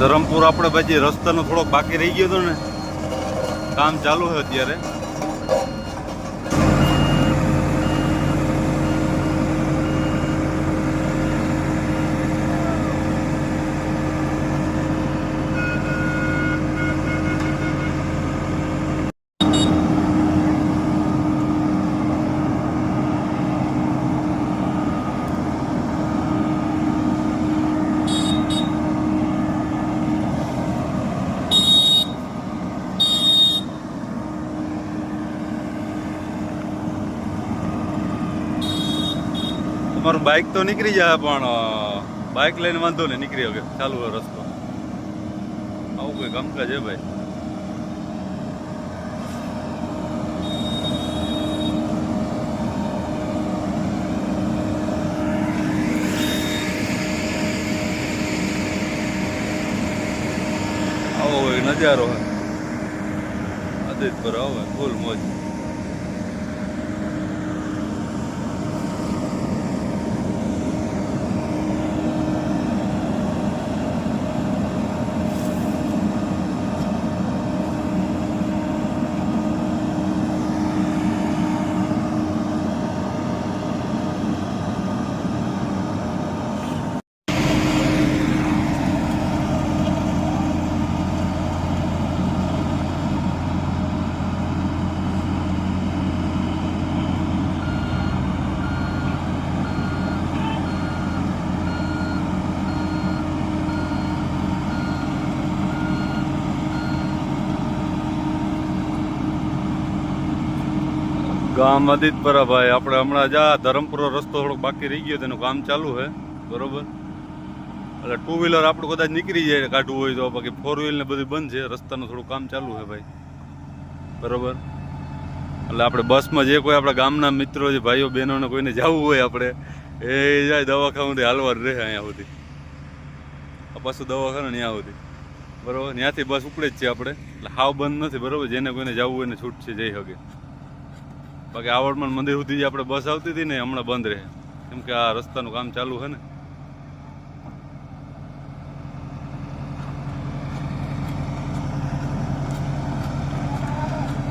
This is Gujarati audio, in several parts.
ધરમપુર આપણે પછી રસ્તાનો થોડોક બાકી રહી ગયો હતો ને કામ ચાલુ છે અત્યારે. તમારું બાઇક તો નીકળી જાય, પણ બાઇક લઈને વાંધો નહીં, નીકળી હવે. ચાલુ હોય રસ્તો. આવું કોઈ કામકાજ છે ભાઈ? નજારો હોય આદિત પર આવે, ફૂલ મોજ. ગામ આદિતપરા ભાઈ. આપણે હમણાં જા ધરમપુરો રસ્તો થોડોક બાકી રહી ગયો તેનું કામ ચાલુ છે. બરોબર? એટલે ટુ વ્હીલર આપણું કદાચ નીકળી જાય કાઢવું હોય તો, બાકી ફોર વ્હીલ ને બધું બંધ છે, રસ્તાનું થોડું કામ ચાલુ છે ભાઈ. બરોબર? એટલે આપણે બસમાં જે કોઈ આપણા ગામના મિત્રો જે ભાઈઓ, બહેનોને કોઈને જવું હોય આપણે, એ જાય દવાખાનું હાલવા રહે અહીંયા સુધી. આ પાછું દવાખાનું ત્યાં સુધી. બરોબર? ત્યાંથી બસ ઉપડે જ છે આપણે. એટલે હાવ બંધ નથી, બરોબર? જેને કોઈને જવું હોય ને છૂટ છે જઈ શકે બાકી આવડમાં મંદિર સુધી જે આપણે બસ આવતી હતી ને હમણાં બંધ રહે. કેમ કે આ રસ્તાનું કામ ચાલુ છે ને.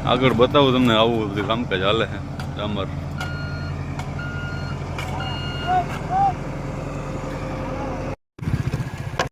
આગળ બતાવું તમને આવું બધું કામકાજ હાલે છે. ડામર.